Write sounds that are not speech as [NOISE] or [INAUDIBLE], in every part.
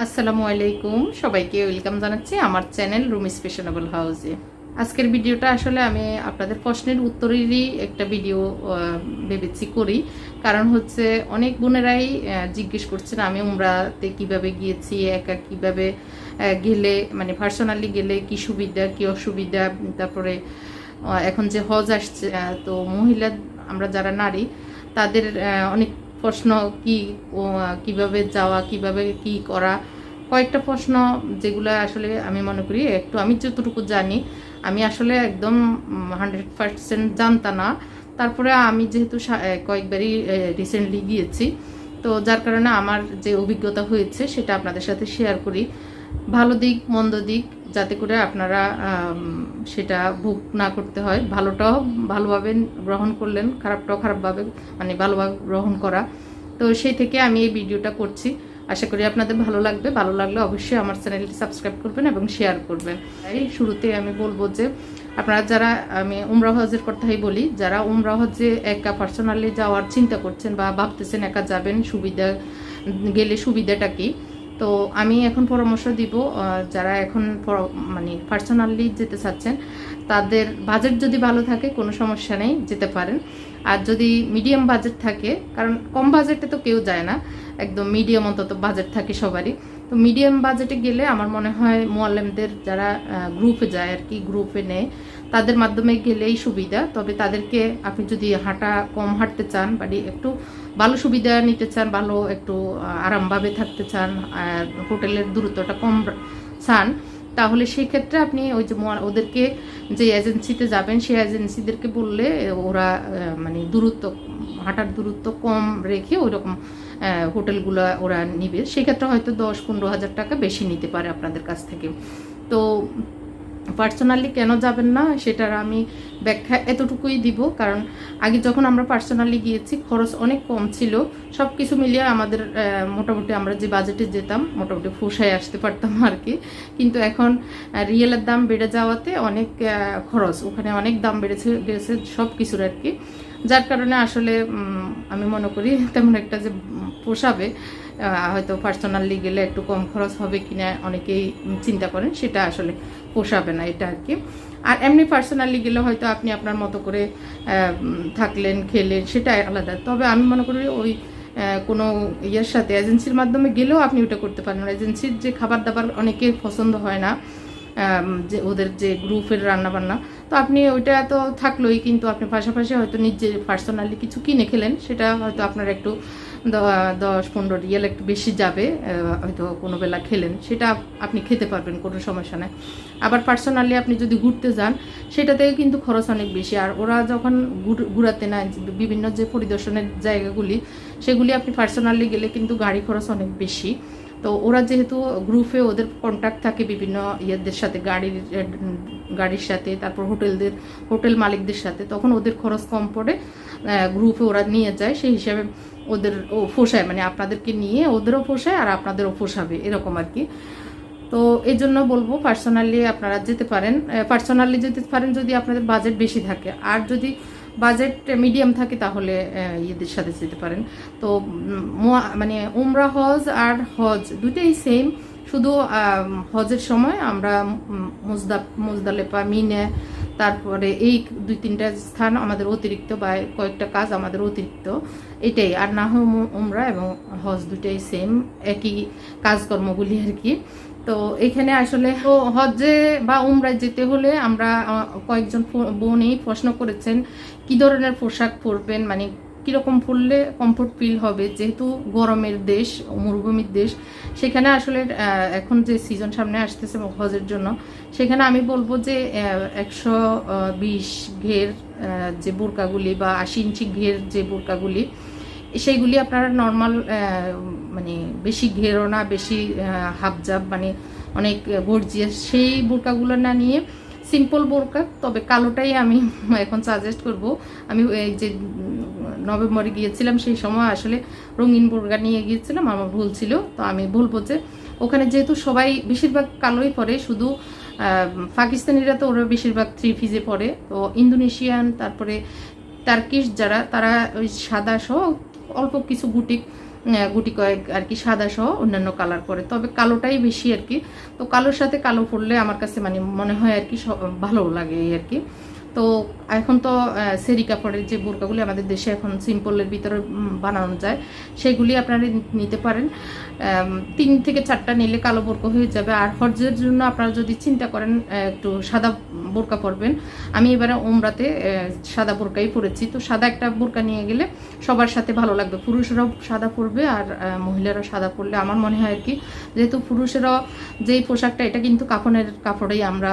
আসসালামু আলাইকুম। সবাইকে ওয়েলকাম জানাচ্ছি আমার চ্যানেল রুম স্পেশনেবল হাউসে। আজকের ভিডিওটা আসলে আমি আপনাদের প্রশ্নের উত্তরেরই একটা ভিডিও ভেবেছি করি। কারণ হচ্ছে অনেক বোনেরাই জিজ্ঞেস করছেন, আমি উমরাতে কীভাবে গিয়েছি? একা কীভাবে গেলে মানে পার্সোনালি গেলে কি সুবিধা, কি অসুবিধা? তারপরে এখন যে হজ আসছে তো মহিলা, আমরা যারা নারী, তাদের অনেক প্রশ্ন কি কীভাবে যাওয়া, কীভাবে কি করা? কয়েকটা প্রশ্ন যেগুলো আসলে আমি মনে করি, একটু আমি যতটুকু জানি, আমি আসলে একদম হান্ড্রেড পার্সেন্ট জানতাম না। তারপরে আমি যেহেতু কয়েকবারই রিসেন্টলি গিয়েছি, তো যার কারণে আমার যে অভিজ্ঞতা হয়েছে সেটা আপনাদের সাথে শেয়ার করি। ভালো দিক, মন্দ দিক যাতে করে আপনারা সেটা ভোগ না করতে হয়। ভালোটাও ভালোভাবে গ্রহণ করলেন, খারাপটাও খারাপভাবে মানে ভালোভাবে গ্রহণ করা। তো সেই থেকে আমি এই ভিডিওটা করছি। আশা করি আপনাদের ভালো লাগবে। ভালো লাগলে অবশ্যই আমার চ্যানেলটি সাবস্ক্রাইব করবেন এবং শেয়ার করবেন। এই শুরুতে আমি বলব যে, আপনারা যারা, আমি উমরা হজের কথাই বলি, যারা উমরা হজে একা পার্সোনালি যাওয়ার চিন্তা করছেন বা ভাবতেছেন একা যাবেন, সুবিধা, গেলে সুবিধাটা কি? তো আমি এখন পরামর্শ দিব যারা এখন মানে পার্সোনালি যেতে চাচ্ছেন, তাদের বাজেট যদি ভালো থাকে, কোনো সমস্যা নেই, যেতে পারেন। আর যদি মিডিয়াম বাজেট থাকে, কারণ কম বাজেটে তো কেউ যায় না, একদম মিডিয়াম অন্তত বাজেট থাকে সবারই। তো মিডিয়াম বাজেটে গেলে আমার মনে হয় মোয়াল্লেমদের যারা গ্রুপে যায় আর কি গ্রুপে নেয়, তাদের মাধ্যমে গেলেই সুবিধা। তবে তাদেরকে আপনি যদি হাঁটা কম হাঁটতে চান বা একটু ভালো সুবিধা নিতে চান, ভালো একটু আরামভাবে থাকতে চান, আর হোটেলের দূরত্বটা কম চান, তাহলে সেই ক্ষেত্রে আপনি ওই যে ওদেরকে যে এজেন্সিতে যাবেন, সেই এজেন্সিদেরকে বললে ওরা মানে দূরত্ব, হাঁটার দূরত্ব কম রেখে ওই রকম হোটেলগুলো ওরা নিবে। সেক্ষেত্রে হয়তো দশ পনেরো হাজার টাকা বেশি নিতে পারে আপনাদের কাছ থেকে। তো পার্সোনালি কেন যাবেন না, সেটার আমি ব্যাখ্যা এতটুকুই দিব। কারণ আগে যখন আমরা পার্সোনালি গিয়েছি, খরচ অনেক কম ছিল। সব কিছু মিলিয়ে আমাদের মোটামুটি আমরা যে বাজেটে যেতাম, মোটামুটি ফুসায় আসতে পারতাম আর কি। কিন্তু এখন রিয়েলের দাম বেড়ে যাওয়াতে অনেক খরচ। ওখানে অনেক দাম বেড়েছে, গেছে সব কিছুর আর কি। যার কারণে আসলে আমি মনে করি তেমন একটা যে পোষাবে হয়তো পার্সোনালি গেলে একটু কম খরচ হবে কিনা অনেকেই চিন্তা করেন, সেটা আসলে পোষাবে না এটা আর কি। আর এমনি পার্সোনালি গেলে হয়তো আপনি আপনার মতো করে থাকলেন, খেলেন, সেটা আলাদা। তবে আমি মনে করি ওই কোনো ইয়ের সাথে এজেন্সির মাধ্যমে গেলেও আপনি ওটা করতে পারেন এজেন্সির যে খাবার দাবার অনেকের পছন্দ হয় না যে ওদের যে গ্রুপের রান্না বান্না তো আপনি ওইটা তো থাকলোই, কিন্তু আপনি পাশাপাশি হয়তো নিজে পার্সোনালি কিছু কিনে খেলেন, সেটা হয়তো আপনার একটু দশ পনেরো রিয়েল একটু বেশি যাবে হয়তো কোনো বেলা খেলেন। সেটা আপনি খেতে পারবেন, কোনো সমস্যা নেই। আবার পার্সোনালি আপনি যদি ঘুরতে যান, সেটাতেও কিন্তু খরচ অনেক বেশি। আর ওরা যখন ঘুর- ঘুরাতে নেয়, বিভিন্ন যে পরিদর্শনের জায়গাগুলি, সেগুলি আপনি পার্সোনালি গেলে কিন্তু গাড়ি খরচ অনেক বেশি। তো ওরা যেহেতু গ্রুপে ওদের কন্ট্যাক্ট থাকে বিভিন্ন ইয়েদের সাথে, গাড়ির গাড়ির সাথে, তারপর হোটেলদের, হোটেল মালিকদের সাথে, তখন ওদের খরচ কম পড়ে গ্রুপে ওরা নিয়ে যায়। সেই হিসাবে ওদের ও ফোসায় মানে আপনাদেরকে নিয়ে ওদেরও পোষায় আর আপনাদেরও পোষাবে, এরকম আর কি। তো এই জন্য বলব পার্সোনালি আপনারা যেতে পারেন পার্সোনালি যেতে পারেন যদি আপনাদের বাজেট বেশি থাকে। আর যদি বাজেট মিডিয়াম থাকে তাহলে ইয়েদের সাথে যেতে পারেন। তো মানে উমরা, হজ আর হজ দুইটাই সেম শুধু হজের সময় আমরা মুজদা মুজদালেপা মিনে তারপরে এই দুই তিনটা স্থান আমাদের অতিরিক্ত বা কয়েকটা কাজ আমাদের অতিরিক্ত। এটাই, আর না হয় উমরা এবং হজ দুটাই সেম একই কাজকর্মগুলি আর কি। তো এখানে আসলে তো হজে বা উমরায় যেতে হলে আমরা কয়েকজন বোনই প্রশ্ন করেছেন, কি ধরনের পোশাক পরবেন? মানে কীরকম পরলে কমফোর্ট ফিল হবে? যেহেতু গরমের দেশ, মরুভূমির দেশ, সেখানে আসলে এখন যে সিজন সামনে আসতেছে হজের জন্য, সেখানে আমি বলব যে একশো বিশ ঘের যে বোরকাগুলি বা আশি ইঞ্চি ঘের যে বোরকাগুলি, সেইগুলি আপনারা নর্মাল মানে বেশি ঘেরো না, বেশি হাফজাব মানে অনেক গর্জিয়াস সেই বোরকাগুলো না নিয়ে সিম্পল বোরকা, তবে কালোটাই আমি [LAUGHS] এখন সাজেস্ট করব। আমি যে নভেম্বরে গিয়েছিলাম সেই সময় আসলে রঙিন বোরকা নিয়ে গিয়েছিলাম আমার ভুল ছিল তো আমি বলব যে ওখানে যেহেতু সবাই বেশিরভাগ কালোই পরে শুধু পাকিস্তানিরা তো ওরা বেশিরভাগ থ্রি ফিজে পরে তো ইন্দোনেশিয়ান তারপরে টার্কিশ যারা তারা ওই সাদা সহ অল্প কিছু আহ, গুটি কয়েক আর কি সাদা সহ অন্যান্য কালার পরে তবে কালোটাই বেশি আর কি তো কালোর সাথে কালো পরলে আমার কাছে মানে মনে হয় আর কি ভালো লাগে আর কি। তো এখন তো সেরি কাপড়ের যে বোরকাগুলি আমাদের দেশে এখন সিম্পলের ভিতরে বানানো যায় সেগুলি আপনারা নিতে পারেন। তিন থেকে চারটা নিলে কালো বোরকা হয়ে যাবে। আর হজ্জের জন্য আপনারা যদি চিন্তা করেন একটু সাদা বোরকা পরবেন। আমি এবারে ওমরাতে সাদা বোরকাই পরেছি। তো সাদা একটা বোরকা নিয়ে গেলে সবার সাথে ভালো লাগবে। পুরুষরাও সাদা পরবে আর আহ, মহিলারাও সাদা পরলে আমার মনে হয় আর কি যেহেতু পুরুষেরাও যেই পোশাকটা এটা কিন্তু কাফনের কাপড়েই আমরা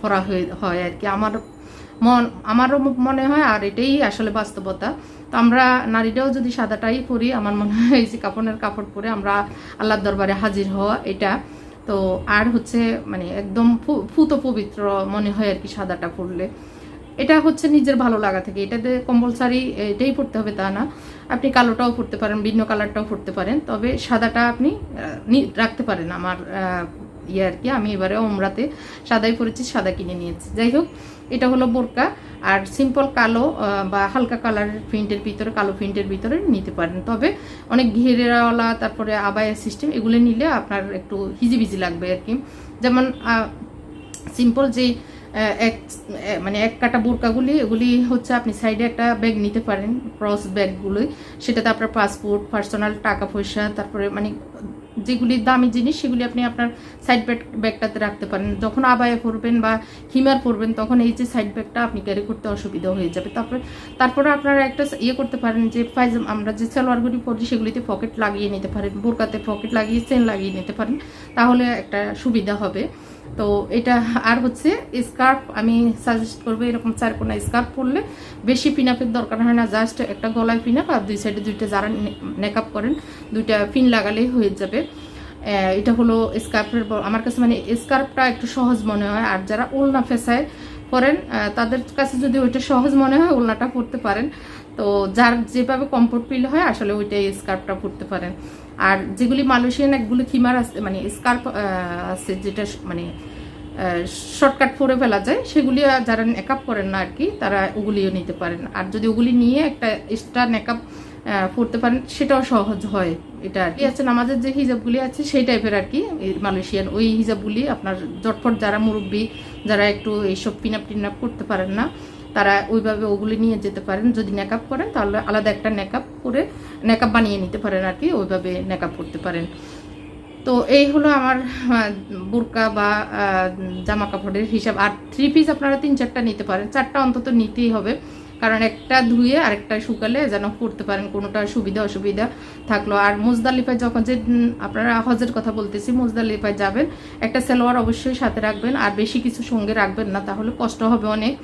পরা হয়ে হয় আর কি। আমার মন, আমারও মনে হয়, আর এটাই আসলে বাস্তবতা। তো আমরা নারীরাও যদি সাদাটাই পরি, আমার মনে হয় এই যে কাপড়ের কাপড় পরে আমরা আল্লাহর দরবারে হাজির হওয়া এটা। তো আর হচ্ছে মানে একদম ফুত পবিত্র মনে হয় আর কি সাদাটা পরলে। এটা হচ্ছে নিজের ভালো লাগা থেকে। এটাতে কম্পালসারি এটাই পড়তে হবে তা না। আপনি কালোটাও পড়তে পারেন, ভিন্ন কালারটাও পড়তে পারেন। তবে সাদাটা আপনি রাখতে পারেন আমার ইয়ে আর কি, আমি এবারে ওমরাতে সাদাই পরেছি, সাদা কিনে নিয়েছি। যাই হোক, এটা হলো বোরকা। আর সিম্পল কালো বা হালকা কালারের প্রিন্টের ভিতরে, কালো প্রিন্টের ভিতরে নিতে পারেন। তবে অনেক ঘেরেওয়ালা তারপরে আবায়া সিস্টেম এগুলো নিলে আপনার একটু হিজিবিজি লাগবে আর কি। যেমন সিম্পল যে এক মানে এক কাটা বোরকাগুলি, এগুলি হচ্ছে আপনি সাইডে একটা ব্যাগ নিতে পারেন ক্রস ব্যাগগুলি সেটাতে আপনার পাসপোর্ট পার্সোনাল টাকা পয়সা, তারপরে মানে যেগুলি দামি জিনিস, সেগুলি আপনি আপনার সাইড ব্যাগ ব্যাগটাতে রাখতে পারেন। যখন আবায়া পরবেন বা হিমার পরবেন, তখন এই যে সাইড ব্যাগটা আপনি ক্যারি করতে অসুবিধা হয়ে যাবে। তারপরে তারপরে আপনারা একটা ইয়ে করতে পারেন যে পায়জাম আমরা যে সালোয়ারগুলি পরি, সেগুলিতে পকেট লাগিয়ে নিতে পারেন। বোরকাতে পকেট লাগিয়ে চেন লাগিয়ে নিতে পারেন। তাহলে একটা সুবিধা হবে। তো এটা আর হচ্ছে স্কার্ফ আমি সাজেস্ট করব এরকম চারকোনা স্কার্ফ পরলে বেশি পিনাপের দরকার হয় না জাস্ট একটা গলায় পিনাপ আর দুই সাইডে দুইটা যারা মেকআপ করেন দুইটা পিন লাগালেই হয়ে যাবে। এটা হলো স্কার্ফের আমার কাছে মানে স্কার্ফটা একটু সহজ মনে হয় আর যারা ওলনা ফেসায় আহ, তাদের কাছে যদি ওইটা সহজ মনে হয় ওলনাটা পরতে পারেন। তো যার যেভাবে কমফোর্ট ফিল হয় আসলে ওইটাই স্কার্ফটা পরতে পারেন। আর যেগুলি মালয়েশিয়ান একগুলো খিমার আছে মানে স্কার্ফ আছে, যেটা মানে শর্টকাট পরে ফেলা যায়, সেগুলি যারা মেকআপ করেন না আর কি তারা ওগুলিও নিতে পারেন। আর যদি ওগুলি নিয়ে একটা এক্সট্রা মেকআপ পরতে পারেন, সেটাও সহজ হয়, এটা আর কি আছে আমাদের যে হিজাবগুলি আছে, সেই টাইপের আর কি মালয়েশিয়ান ওই হিজাবগুলি আপনার জটফট যারা মুরব্বী, যারা একটু এইসব পিনাপ টিনাপ করতে পারেন না তারা ওইভাবে ওগুলি নিয়ে যেতে পারেন। যদি নেকআপ করেন, তাহলে আলাদা একটা নেকআপ করে নেকআপ বানিয়ে নিতে পারেন আর কি, ওইভাবে নেকআপ করতে পারেন। তো এই হলো আমার বোরকা বা জামা কাপড়ের হিসাব। আর থ্রি পিস আপনারা তিন চারটা নিতে পারেন। চারটা অন্তত নিতেই হবে। কারণ একটা ধুয়ে আরেকটা শুকালে যেন পরতে পারেন, কোনোটা সুবিধা অসুবিধা থাকল। আর মুজদালিফায় যখন যে আপনারা হজের কথা বলতেছি, মুজদালিফায় যাবেন, একটা সালোয়ার অবশ্যই সাথে রাখবেন। আর বেশি কিছু সঙ্গে রাখবেন না, তাহলে কষ্ট হবে অনেক।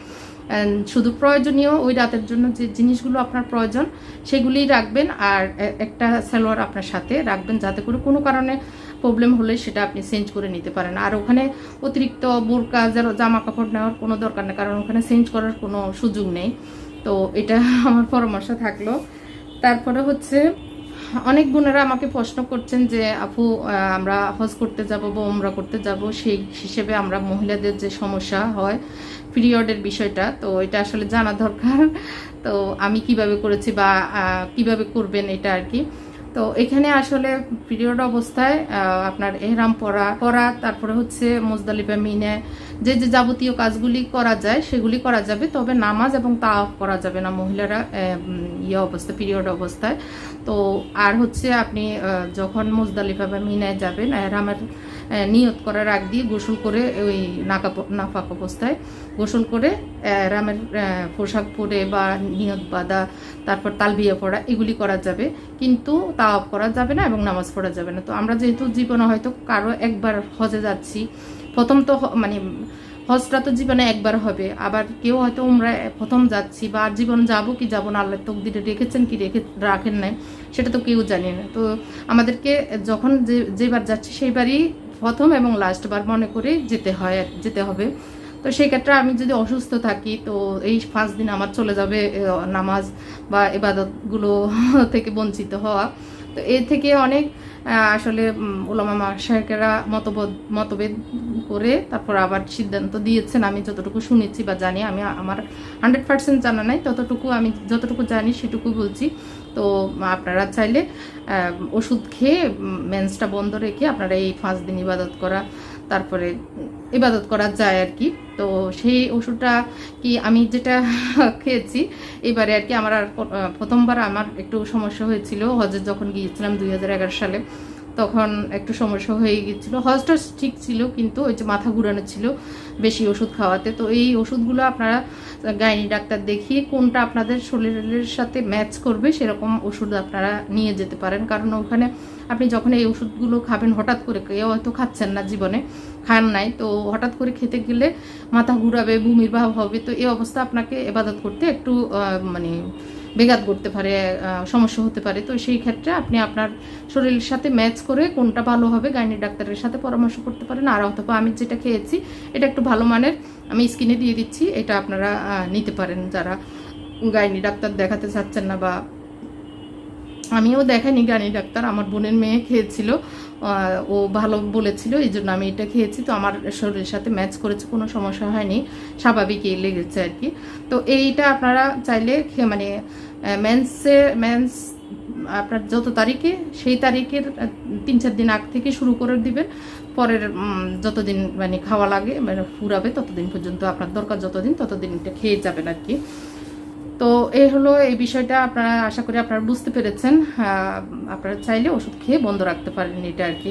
শুধু প্রয়োজনীয় ওই রাতের জন্য যে জিনিসগুলো আপনার প্রয়োজন, সেগুলিই রাখবেন আর একটা সালোয়ার আপনার সাথে রাখবেন যাতে করে কোনো কারণে প্রবলেম হলে সেটা আপনি চেঞ্জ করে নিতে পারেন। আর ওখানে অতিরিক্ত বোরকা জামা কাপড় নেওয়ার কোনো দরকার নেই, কারণ ওখানে চেঞ্জ করার কোনো সুযোগ নেই। তো এটা [LAUGHS] আমার পরামর্শ থাকল। তারপরে হচ্ছে, অনেক বোনেরা আমাকে প্রশ্ন করছেন যে, আপু আমরা হজ করতে যাব বা ওমরা করতে যাব? সেই হিসেবে আমরা মহিলাদের যে সমস্যা হয় পিরিয়ডের বিষয়টা, তো এটা আসলে জানা দরকার। তো আমি কীভাবে করেছি বা কীভাবে করবেন এটা আর কি। তো এখানে আসলে পিরিয়ড অবস্থায় আপনার এহরাম পরা পরা তারপরে হচ্ছে মোজদালিফা, মিনে, যে যে যাবতীয় কাজগুলি করা যায়, সেগুলি করা যাবে। তবে নামাজ এবং তাওয়াফ করা যাবে না মহিলারা ইয়ে অবস্থা, পিরিয়ড অবস্থায়। তো আর হচ্ছে আপনি যখন মুজদালিফা বা মিনায় যাবেন, এহরামের নিয়ত করার আগ দিয়ে গোসল করে ওই নাকা নাফাক অবস্থায় গোসল করে রামের পোশাক পরে বা নিয়ত বাঁধা, তারপর তালবিয়া পড়া এগুলি করা যাবে। কিন্তু তাওয়াফ করা যাবে না এবং নামাজ পড়া যাবে না। তো আমরা যেহেতু জীবনে হয়তো কারও একবার হজে যাচ্ছি, প্রথম তো মানে হজটা তো জীবনে একবার হবে। আবার কেউ হয়তো আমরা প্রথম যাচ্ছি বা আর জীবন যাব কি যাব না, আল্লাহ তকদিরে রেখেছেন কি রেখে, রাখেন নাই, সেটা তো কেউ জানি না। তো আমাদেরকে যখন যে, যেবার যাচ্ছি সেইবারই প্রথম এবং লাস্ট বার মনে করে যেতে হয় যেতে হবে। তো সেই ক্ষেত্রে আমি যদি অসুস্থ থাকি, তো এই পাঁচ দিন আমার চলে যাবে নামাজ বা এবাদতগুলো [LAUGHS] থেকে বঞ্চিত হওয়া। তো এর থেকে অনেক আসলে ওলামা মাসায়কেরা মতবোধ, মতভেদ করে তারপর আবার সিদ্ধান্ত দিয়েছেন। আমি যতটুকু শুনেছি বা জানি, আমি আমার হান্ড্রেড পার্সেন্ট জানা নাই। ততটুকু আমি যতটুকু জানি, সেটুকু বলছি। তো, আপনারা চাইলে ওষুধ খেয়ে মেন্সটা বন্ধ রেখে আপনারা এই পাঁচ দিন ইবাদত করা, তারপরে ইবাদত করা যায় আর কি। তো সেই ওষুধটা কি আমি যেটা [LAUGHS] খেয়েছি, এবারে আর কি আমার প্রথমবার আমার একটু সমস্যা হয়েছিল। হজে যখন গিয়েছিলাম দুই হাজার এগারো সালে তখন একটু সমস্যা হয়ে গিয়েছিল। হজটা ঠিক ছিল, কিন্তু ওই যে মাথা ঘুরানো ছিল বেশি ওষুধ খাওয়াতে। তো এই ওষুধগুলো আপনারা গাইনি ডাক্তার দেখিয়ে কোনটা আপনাদের শরীরের সাথে ম্যাচ করবে সেরকম ওষুধ আপনারা নিয়ে যেতে পারেন। কারণ ওখানে আপনি যখন এই ওষুধগুলো খাবেন, হঠাৎ করে কেউ হয়তো খাচ্ছেন না জীবনে, খান নাই। তো হঠাৎ করে খেতে গেলে মাথা ঘুরাবে, বমির ভাব হবে। তো এই অবস্থা আপনাকে এবাদত করতে একটু মানে বেঘাত করতে পারে সমস্যা হতে পারে। তো সেই ক্ষেত্রে আপনি আপনার শরীরের সাথে ম্যাচ করে কোনটা ভালো হবে গাইনি ডাক্তারের সাথে পরামর্শ করতে পারেন। আর অথবা আমি যেটা খেয়েছি, এটা একটু ভালো মানের, আমি স্কিনে দিয়ে দিচ্ছি, এটা আপনারা নিতে পারেন। যারা গাইনি ডাক্তার দেখাতে চাচ্ছেন না বা আমিও দেখাইনি গানি ডাক্তার, আমার বোনের মেয়ে খেয়েছিল ও ভালো বলেছিল, এই জন্য আমি এটা খেয়েছি, তো আমার শরীরের সাথে ম্যাচ করেছে, কোনো সমস্যা হয়নি, স্বাভাবিকই লেগেছে আর কি। তো এইটা আপনারা চাইলে মানে ম্যান্সে ম্যান্স আপনার যত তারিখে, সেই তারিখের তিন চার দিন আগ থেকে শুরু করে দিবেন, পরের যতদিন মানে খাওয়া লাগে মানে ফুরাবে, ততদিন পর্যন্ত আপনার দরকার যতদিন, ততদিন এটা খেয়ে যাবেন আর কি। তো এই হলো এই বিষয়টা আপনারা আশা করি আপনারা বুঝতে পেরেছেন। আপনারা চাইলে ওষুধ খেয়ে বন্ধ রাখতে পারেন এটা আর কি।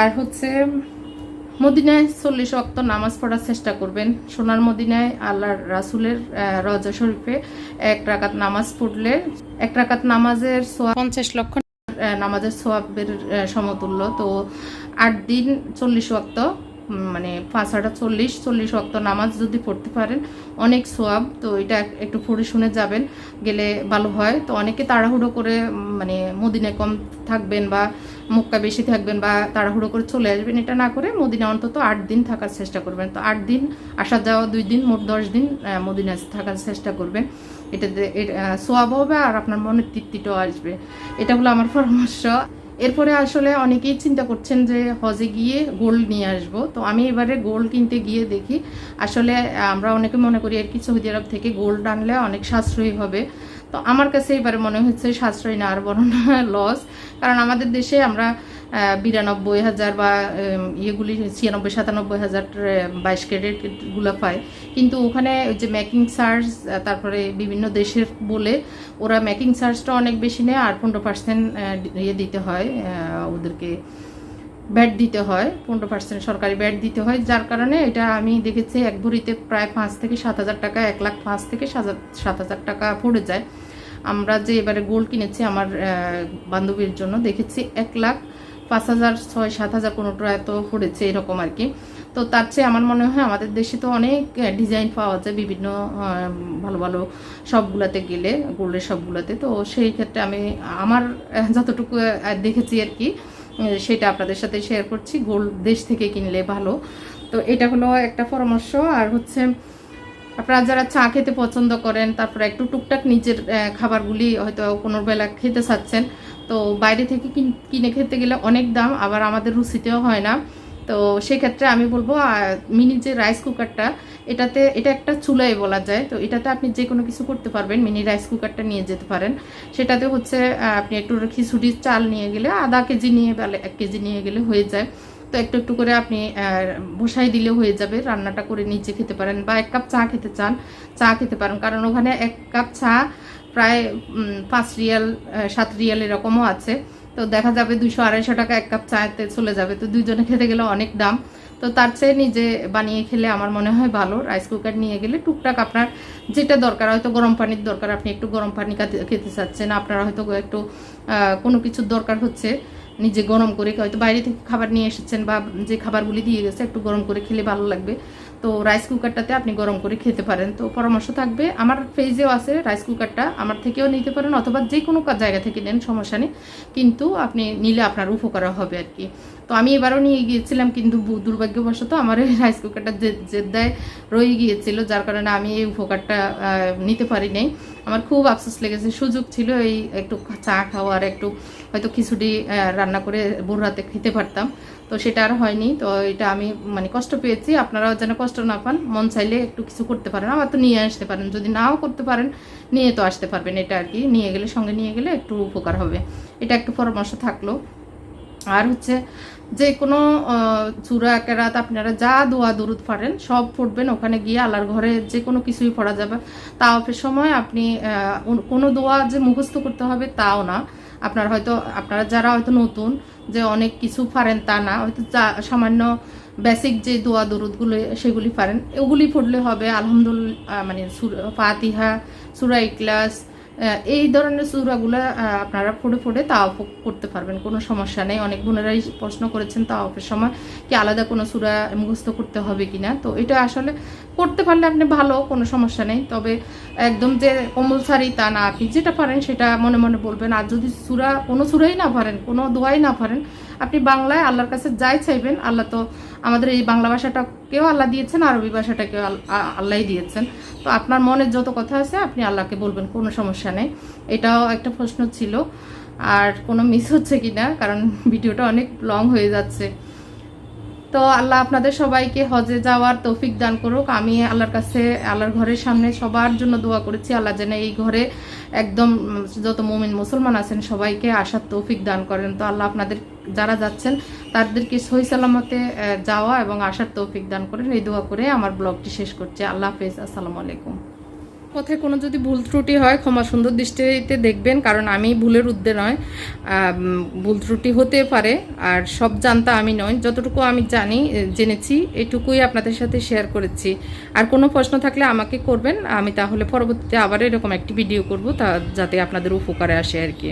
আর হচ্ছে মদিনায় চল্লিশ অক্ত নামাজ পড়ার চেষ্টা করবেন। সোনার মদিনায় আল্লাহর রাসুলের রজা শরীফে এক রাকাত নামাজ পড়লে এক রাকাত নামাজের সোয়া পঞ্চাশ লক্ষ নামাজের সোয়াবের সমতুল্য। তো আট দিন চল্লিশ উম, মানে পাঁচ আটা চল্লিশ চল্লিশ ওয়াক্ত নামাজ যদি পড়তে পারেন অনেক সোয়াব তো এটা একটু পড়ে শুনে যাবেন গেলে ভালো হয়। তো অনেকে তাড়াহুড়ো করে মানে মদিনায় কম থাকবেন বা মক্কা বেশি থাকবেন বা তাড়াহুড়ো করে চলে আসবেন এটা না করে মদিনা অন্তত আট দিন থাকার চেষ্টা করবেন। তো আট দিন আসা যাওয়া দুই দিন মোট দশ দিন আহ, মদিনায় থাকার চেষ্টা করবেন। এটাতে সোয়াব হবে আর আপনার মনের তৃপ্তিটাও আসবে। এটা হলো আমার পরামর্শ। এরপরে আসলে অনেকেই চিন্তা করছেন যে হজে গিয়ে গোল্ড নিয়ে আসব। তো আমি এবারে গোল্ড কিনতে গিয়ে দেখি, আসলে আমরা অনেকে মনে করি আর কি সৌদি আরব থেকে গোল্ড আনলে অনেক সাশ্রয়ী হবে। তো আমার কাছে এবারে মনে হচ্ছে সাশ্রয় না আর বরং [LAUGHS] লস কারণ আমাদের দেশে আমরা বিরানব্বই হাজার বা ইয়েগুলি, ছিয়ানব্বই, সাতানব্বই হাজার বাইশ ক্যারেটগুলো পায়। কিন্তু ওখানে ওই যে মেকিং চার্জ তারপরে বিভিন্ন দেশের বলে ওরা মেকিং চার্জটা অনেক বেশি নেয় আর পনেরো পার্সেন্ট ইয়ে দিতে হয় ওদেরকে ব্যাট দিতে হয়, পনেরো পার্সেন্ট সরকারি ব্যাট দিতে হয়। যার কারণে এটা আমি দেখেছি এক ভরিতে প্রায় পাঁচ থেকে সাত হাজার টাকা, এক লাখ পাঁচ থেকে সাত হাজার টাকা পড়ে যায়। আমরা যে এবারে গোল্ড কিনেছি আমার বান্ধবীর জন্য দেখেছি এক লাখ পাঁচ হাজার, ছয়, সাত হাজার কোনোটা এত পড়েছে এরকম আর কি। তো তার চেয়ে আমার মনে হয় আমাদের দেশে তো অনেক ডিজাইন পাওয়া যায় বিভিন্ন ভালো ভালো সবগুলাতে গেলে, গোল্ডের সবগুলাতে। তো সেই ক্ষেত্রে আমি, আমার যতটুকু দেখেছি আর কি সেটা আপনাদের সাথে শেয়ার করছি। গোল্ড দেশ থেকে কিনলে ভালো। তো এটা হলো একটা পরামর্শ। আর হচ্ছে, আপনারা যারা চা খেতে পছন্দ করেন, তারপরে একটু টুকটাক নিজের খাবারগুলি হয়তো কোনো বেলা খেতে চাচ্ছেন তো বাইরে থেকে কিন- খেতে গেলে অনেক দাম, আবার আমাদের রুচিতেও হয় না। তো সেক্ষেত্রে আমি বলব মিনি যে রাইস কুকারটা এটাতে, এটা একটা চুলাই বলা যায়। তো এটাতে আপনি যে কোনো কিছু করতে পারবেন, মিনি রাইস কুকারটা নিয়ে যেতে পারেন। সেটাতে হচ্ছে আপনি একটু খিচুড়ির চাল নিয়ে গেলে আধা কেজি নিয়ে গেলে, এক কেজি নিয়ে গেলে হয়ে যায়। তো একটু একটু করে আপনি বসাই দিলে হয়ে যাবে, রান্নাটা করে নিচে খেতে পারেন। বা এক কাপ চা খেতে চান, চা খেতে পারেন। কারণ ওখানে এক কাপ চা প্রায় পাঁচ রিয়াল সাত রিয়াল এরকমও আছে। তো দেখা যাবে দুশো আড়াইশো টাকা এক কাপ চাতে চলে যাবে। তো দুজনে খেতে গেলে অনেক দাম। তো তার চেয়ে নিজে বানিয়ে খেলে আমার মনে হয় ভালো। রাইস কুকার নিয়ে গেলে টুকটাক আপনার যেটা দরকার, হয়তো গরম পানির দরকার, আপনি একটু গরম পানি খেতে চাচ্ছেন। আপনারা হয়তো একটু কোনো কিছুর দরকার হচ্ছে, নিজে গরম করে, হয়তো বাইরে থেকে খাবার নিয়ে এসেছেন বা যে খাবারগুলি দিয়ে গেছে, একটু গরম করে খেলে ভালো লাগবে। তো রাইস কুকারটাতে আপনি গরম করে খেতে পারেন। তো পরামর্শ থাকবে, আমার ফ্রিজেও আছে রাইস কুকারটা আমার থেকেও নিতে পারেন অথবা যে কোনো জায়গা থেকে নেন, সমস্যা নেই। কিন্তু আপনি নিলে আপনার উপকার হবে আর কি। তো আমি এবারও নিয়ে গিয়েছিলাম, কিন্তু দুর্ভাগ্যবশত আমার এই রাইস কুকারটা জেদ্দায় রয়ে গিয়েছিল, যার কারণে আমি এই উপকারটা নিতে পারি নাই আমার খুব আফসোস লেগেছে, সুযোগ ছিল এই একটু চা খাওয়ার একটু হয়তো খিচুড়ি রান্না করে রাতে খেতে পারতাম। তো সেটা আর হয়নি, তো এটা আমি মানে কষ্ট পেয়েছি। আপনারাও যেন কষ্ট না পান, মন চাইলে একটু কিছু করতে পারেন, আবার তো নিয়ে আসতে পারেন। যদি নাও করতে পারেন, নিয়ে তো আসতে পারবেন। এটা আর কি, নিয়ে গেলে, সঙ্গে নিয়ে গেলে একটু উপকার হবে। এটা একটু পরামর্শ থাকল। আর হচ্ছে যে কোনো চূড়া, কেরাত আপনারা যা দোয়া, দরুদ পারেন, সব পড়বেন। ওখানে গিয়ে আল্লাহর ঘরে যে কোনো কিছুই পড়া যাবে। তাওয়াফের সময় আপনি কোনো দোয়া যে মুখস্থ করতে হবে তাও না। আপনার হয়তো, আপনারা যারা হয়তো নতুন যে অনেক কিছু পারেন তা না, হয়তো যা, সামান্য বেসিক যে দোয়া দরুদগুলো সেগুলি পারেন। ওগুলি পড়লে হবে আলহামদুলিল্লাহ মানে ফাতিহা, সুরা ইকলাস এই ধরনের সুরাগুলো আপনারা পড়ে পড়ে তাও করতে পারবেন, কোনো সমস্যা নেই। অনেক বোনেরাই প্রশ্ন করেছেন তাওয়াফের সময় কি আলাদা কোনো সুরা মুখস্থ করতে হবে কি না তো এটা আসলে করতে পারলে আপনি ভালো, কোনো সমস্যা নেই। তবে একদম যে কম্পালসারি তা না, আপনি যেটা পারেন সেটা মনে মনে বলবেন। আর যদি সুরা কোনো সুরাই না পারেন, কোনো দোয়াই না পারেন, আপনি বাংলায় আল্লাহর কাছে যাই চাইবেন, আল্লাহ তো আমাদের এই বাংলা ভাষাটাকেও আল্লাহ দিয়েছেন, আরবি ভাষাটাকেও কেউ আল্লাহ দিয়েছেন। তো আপনার মনের যত কথা আছে, আপনি আল্লাহকে বলবেন, কোনো সমস্যা নেই। এটাও একটা প্রশ্ন ছিল। আর কোনো মিস হচ্ছে কি না কারণ [LAUGHS] ভিডিওটা অনেক লং হয়ে যাচ্ছে। তো আল্লাহ আপনাদের সবাইকে হজে যাওয়ার তৌফিক দান করুক। আমি আল্লাহর কাছে, আল্লাহর ঘরের সামনে সবার জন্য দোয়া করেছি। আল্লাহ যেন এই ঘরে একদম যত মুমিন মুসলমান আছেন সবাইকে আসার তৌফিক দান করেন। তো আল্লাহ আপনাদের যারা যাচ্ছেন, তাদেরকে সহি সালামতে যাওয়া এবং আসার তৌফিক দান করেন। এই দোয়া করে আমার ব্লগটি শেষ করছি। আল্লাহ হাফেজ। আসসালামু আলাইকুম। পথে কোনো যদি ভুল ত্রুটি হয়, ক্ষমা সুন্দর দৃষ্টিতে দেখবেন, কারণ আমি ভুলের উদ্দে নয়। ভুল ত্রুটি হতে পারে, আর সব জানতা আমি নয় যতটুকু আমি জানি জেনেছি, এটুকুই আপনাদের সাথে শেয়ার করেছি। আর কোনো প্রশ্ন থাকলে আমাকে করবেন, আমি তাহলে পরবর্তীতে আবার এরকম একটি ভিডিও করব, তা যাতে আপনাদের উপকারে আসে আর কি।